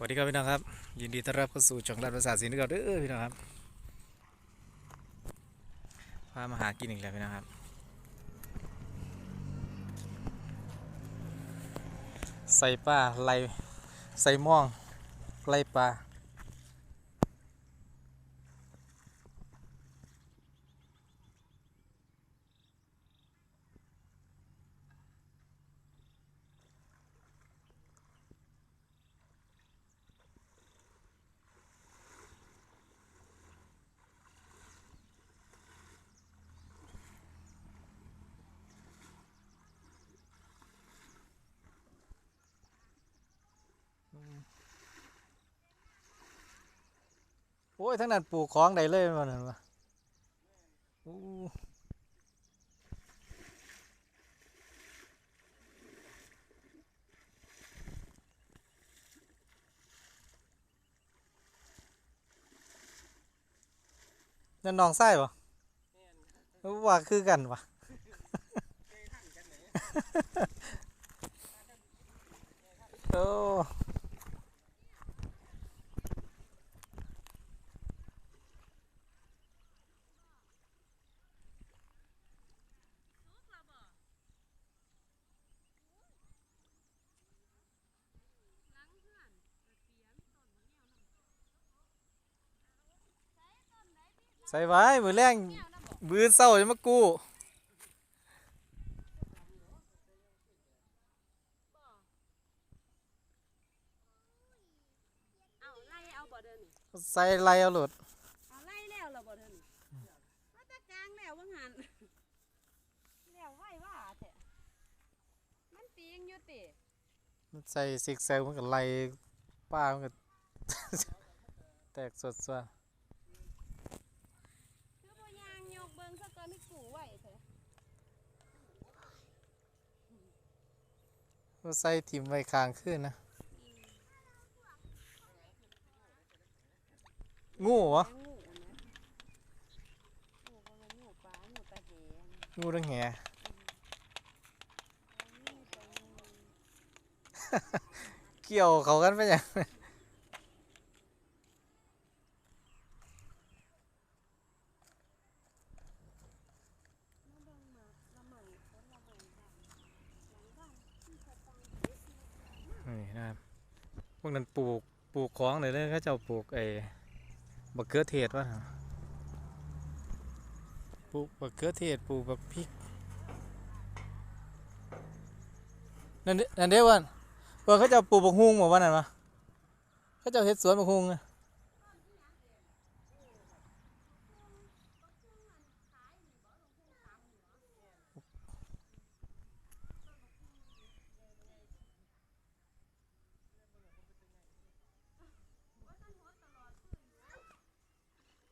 สวัสดีครับพี่น้องครับ ยินดีต้อนรับเข้าสู่ช่องรัฐภาษาศิลป์กับเด้อพี่น้องครับพามาหากินอีกแล้วพี่น้องครับใส่ปลาไล่ใส่ม่องไล่ปลา โอ้ยทั้งนั้นปลูกของได้เลยมันนั่นวะโอ้นั่นน้องไส้ปะว่าคือกันวะโอ้ ใส่ไว้มือแรงมือเศร้าจะมากู้เอาไล่เอาบ่เดินนี่ใส่ไรเอาหลุดเอาไล่แล้วเราบ่เดินนี่ว่าแตะกลางแล้วว่างหันแล้วไหวว่าแท้มันปีงอยู่ติใส่ซิกแซกมันก็ไล่ป้ามันก็แตกสดสวคือบ่ยางยกเบิ่งซะก่อนนี่กูไหวแท้ ก็ใส่ทิมไว้คางขึ้นนะ งูเหรอ งูนะงูบ่แม่นงูปลางูตะแหนงูทั้งแหงเกี่ยวเขากันไปยังมาเบิ่งหมากละไหม่ต้นละไหม่ดำหลังบ้านที่สตัง นี่นะครับ พวกนั้นปลูกปลูกของเลยเลยเขาเจ้าปลูกไอ้บักเกือเทศวะปลูกบักเกือเทศปลูกบักพริกนั่นนั่นเด้วันว่าเขาเจ้าปลูกบักฮุงหมดวันนั้นวะเขาเจ้าเฮ็ดสวนบักฮุงอะ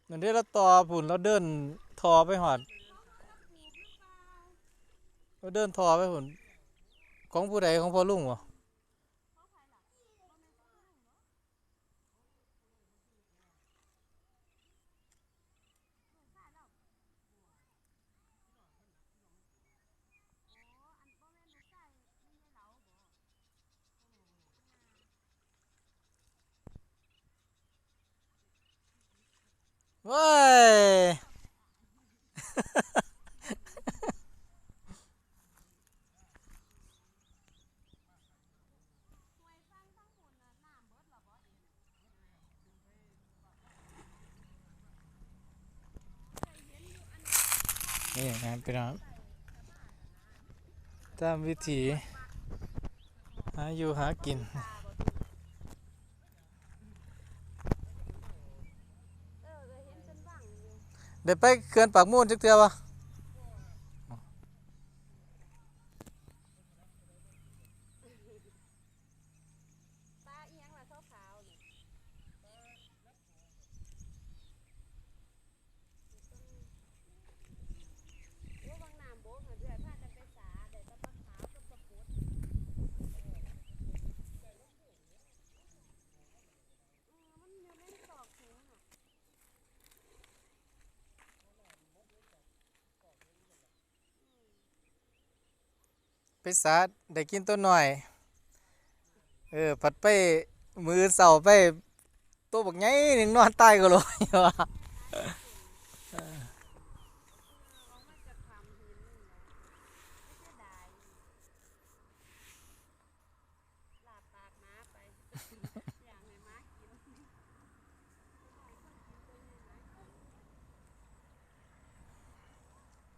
นั่นได้เราต่อผุนเราเดินทอไปหอดเราเดินทอไปผุนของผู้ใดของพ่อลุงวะ เว้ย นี่นะพี่น้องตามวิถีหาอยู่หากินเดี๋ยวไปเขื่อนปากมูนจักเทื่อวะ ปลาอีหยังล่ะขาวๆนี่โอ้บางน้ำโบกน่ะเดือยพากันไปสาได้แตะปลาขาวกับปลาปุดเออมันอยู่ในซอกถุงน่ะ ไปสาได้กินตัวหน่อย เออผัดไปมือเสาไปตัวบักใหญ่หนึ่งนอนใต้ก็เลยว่ะ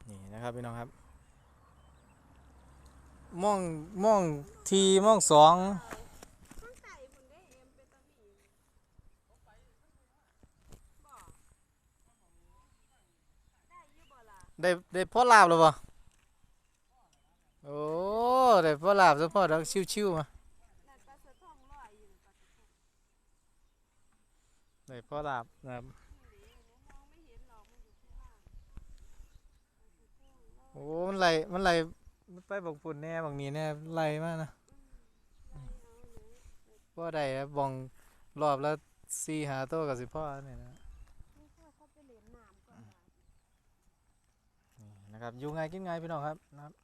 นี่นะครับพี่น้องครับ ม่องม่องทีม่องสองได้ได้พ่อลาบหรือเปล่าโอ้ได้พ่อลาบซะพ่อดังชิวๆมานั่นปลาได้พ่อลาบนะครับนี่ดิหนูมองไม่เห็นหรอกมันอยู่ข้างล่างปลาสะทองลอยโอ้ มันไหลมันไหล ไปบังปุ่นแน่บางนี้แน่ไหลมากนะเอาหนูพ่อได้ครับบองรอบแล้วสี่หาตัวกับสิพ่อเนี่ยนะนี่พ่อเขาไปเล่นน้ำก่อนล่ะนี่นะครับอยู่ไงกินไงพี่น้องครับนะครับ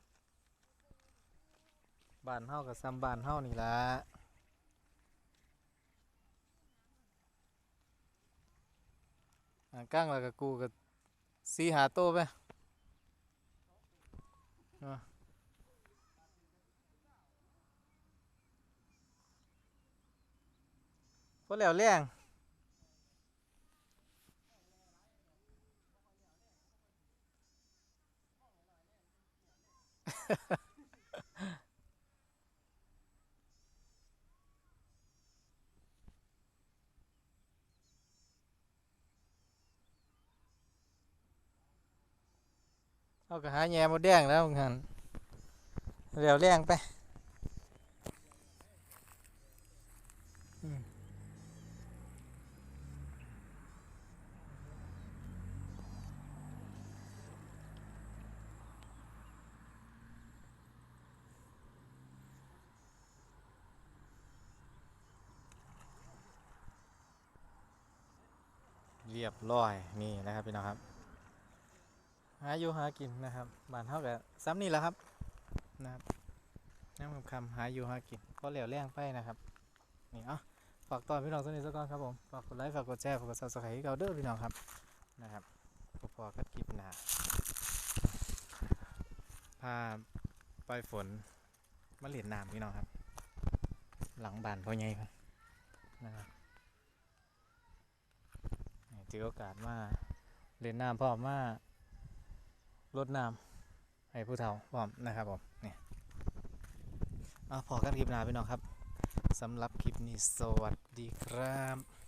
บ้านเฮากับซ้ำบ้านเฮานี่ละอ่ากั้งแล้วก็กูกับสี่หาตัวไปเอา พอแล้วแรงเอาก็หาแย่หมดแดงแล้วมึงหันแล้วแรงไป เรียบร้อยนี่นะครับพี่น้องครับ หาอยู่หากินนะครับบ้านเท่ากับซ้ำนี่แหละครับนะครับน้ำคำๆหาอยู่หากินก็เหลวแรงไปนะครับนี่เอะฝากตอนพี่น้องสนิทสักก่อนครับผมฝากกดไลค์ฝากกดแชร์ฝากกดซับสไครต์ให้เราเด้อพี่น้องครับนะครับพอๆกับคลิปหน้าพาไปฝนมาเหรียญน้ำพี่น้องครับ หลังบ้านพ่อใหญ่ครับนะครับ ถือโอกาสมาเล่นน้ำพร้อมมารดน้ำให้ผู้เฒ่าพร้อมนะครับผมนี่เอาพอกันคลิปหน้าพี่น้องครับสำหรับคลิปนี้สวัสดีครับ